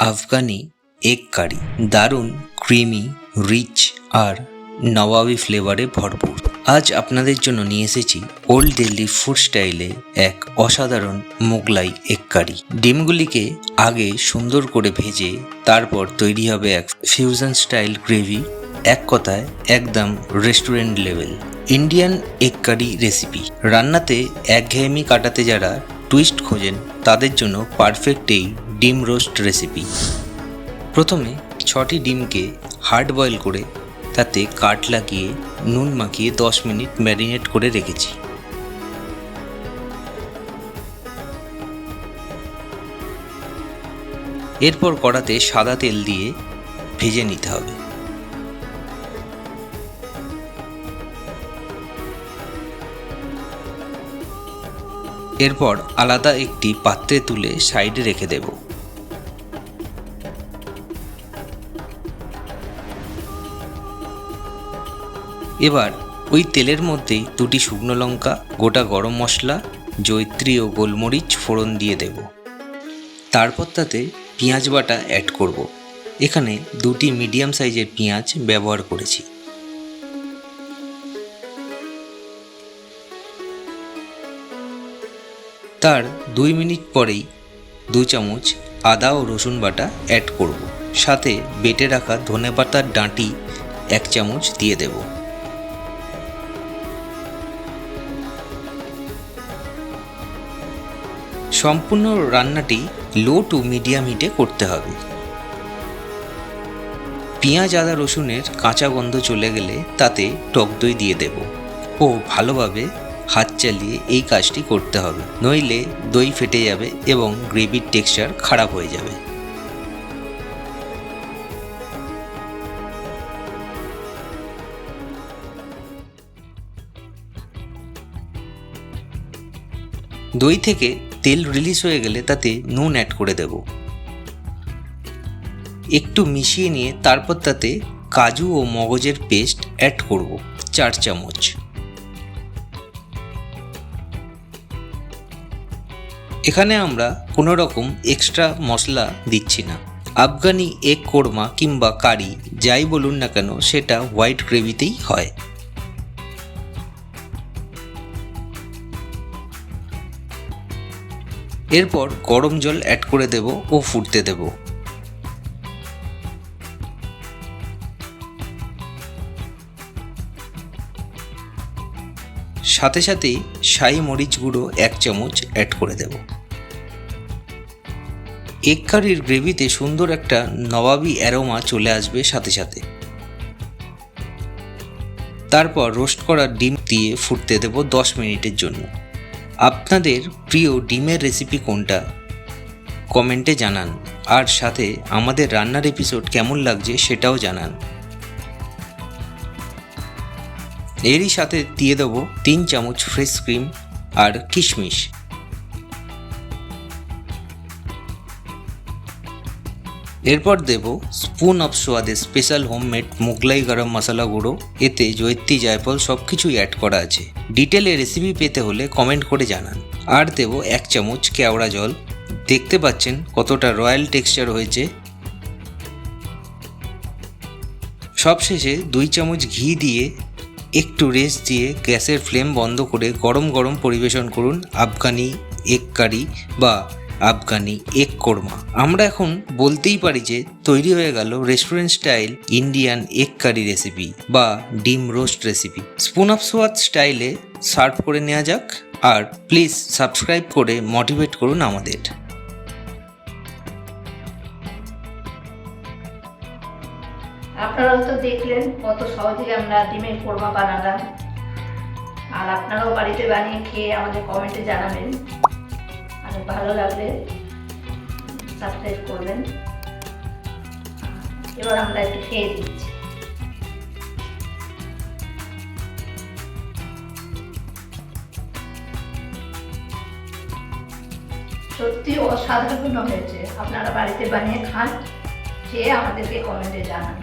Afghani egg কারি দারুণ, creamy, rich আর নবাবি ফ্লেভারে ভরপুর। আজ আপনাদের জন্য নিয়ে এসেছি ওল্ড দিল্লি ফুড স্টাইলে এক অসাধারণ মোগলাই এগ কারি ডিমগুলিকে আগে সুন্দর করে ভেজে তারপর তৈরি হবে এক ফিউশন স্টাইল গ্রেভি এক কথায় একদম restaurant level Indian egg curry recipe রান্নাতে একঘেয়েমি কাটাতে যারা টুইস্ট খোঁজেন, তাদের জন্য পারফেক্ট এই ডিম রোস্ট রেসিপি। প্রথমে ছটি ডিমকে হার্ড বয়েল করে তাতে কাট লাগিয়ে নুন মাখিয়ে দশ মিনিট ম্যারিনেট করে রেখেছি। এরপর কড়াতে সাদা তেল দিয়ে ভেজে নিতে হবে। এরপর আলাদা একটি পাত্রে তুলে সাইডে রেখে দেব। এবার, ওই তেলের মধ্যেই দুটি শুকনো লঙ্কা, গোটা গরম মশলা জৈত্রী ও গোলমরিচ ফোড়ন দিয়ে দেব। তারপর তাতে পেঁয়াজ বাটা অ্যাড করব। এখানে দুটি মিডিয়াম সাইজের পেঁয়াজ ব্যবহার করেছি। তার দুই মিনিট পরেই দু চামচ আদা ও রসুন বাটা অ্যাড করব। সাথে বেটে রাখা ধনেপাতার ডাঁটি এক চামচ দিয়ে দেব। সম্পূর্ণ রান্নাটি লো টু মিডিয়াম হিটে করতে হবে। পেঁয়াজ, আদা, রসুনের কাঁচা গন্ধ চলে গেলে তাতে টক দই দিয়ে দেব। ও ভালোভাবে হাত চালিয়ে এই কাজটি করতে হবে, নইলে দই ফেটে যাবে এবং গ্রেভির টেক্সচার খারাপ হয়ে যাবে। দই থেকে তেল রিলিজ হয়ে গেলে তাতে নুন অ্যাড করে দেব। একটু মিশিয়ে নিয়ে তারপর তাতে কাজু ও মগজের পেস্ট অ্যাড করব, চার চামচ। এখানে আমরা কোনো রকম এক্সট্রা মশলা দিচ্ছি না। আফগানি এগ কোরমা কিংবা কারি, যাই বলুন না কেন, সেটা হোয়াইট গ্রেভিতেই হয়। এরপর গরম জল অ্যাড করে দেব ও ফুটতে দেব। সাথে সাথেই শাহি মরিচ গুঁড়ো এক চামচ অ্যাড করে দেব। এগ কারির গ্রেভিতে সুন্দর একটা নবাবি অ্যারোমা চলে আসবে সাথে সাথে। তারপর রোস্ট করা ডিম দিয়ে ফুটতে দেব দশ মিনিটের জন্য। আপনাদের প্রিয় ডিমের রেসিপি কোনটা? কমেন্টে জানান। আর সাথে আমাদের রান্নার এপিসোড কেমন লাগছে সেটাও জানান। এরই সাথে দিয়ে দেবো তিন চামচ ফ্রেশ ক্রিম আর কিশমিশ। এরপর দেব স্পুন অফ সোয়াদে স্পেশাল হোমমেড মোগলাই গরম মশলা গুঁড়ো। এতে জৈত্রী জায়ফল সব কিছুই অ্যাড করা আছে। ডিটেলে রেসিপি পেতে হলে কমেন্ট করে জানান। আর দেব এক চামচ কেওড়া জল। দেখতে পাচ্ছেন কতটা রয়্যাল টেক্সচার হয়েছে। সবশেষে দুই চামচ ঘি দিয়ে একটু রেস্ট দিয়ে গ্যাসের ফ্লেম বন্ধ করে গরম গরম পরিবেশন করুন। আফগানি এগ কারি বা আফগানি এগ কোরমা। আমরা এখন বলতেই পারি যে তৈরি হয়ে গেল restaurant style Indian egg curry recipe বা ডিম roast recipe spoon of Swaad স্টাইলে সার্ভ করে নেওয়া যাক আর প্লিজ সাবস্ক্রাইব করে মোটিভেট করুন আমাদের। আপনারাও তো দেখলেন কত সহজে আমরা ডিমের কোরমা বানালাম। আর আপনারাও বাড়িতে বানিয়ে খেয়ে আমাদের কমেন্টে জানাবেন। আর ভালো লাগলে সাবস্ক্রাইব করবেন। এবার আমরা একটু খেয়ে দিচ্ছি সত্যি অসাধারণ হয়েছে। আপনারা বাড়িতে বানিয়ে খান, খেয়ে আমাদেরকে কমেন্টে জানান।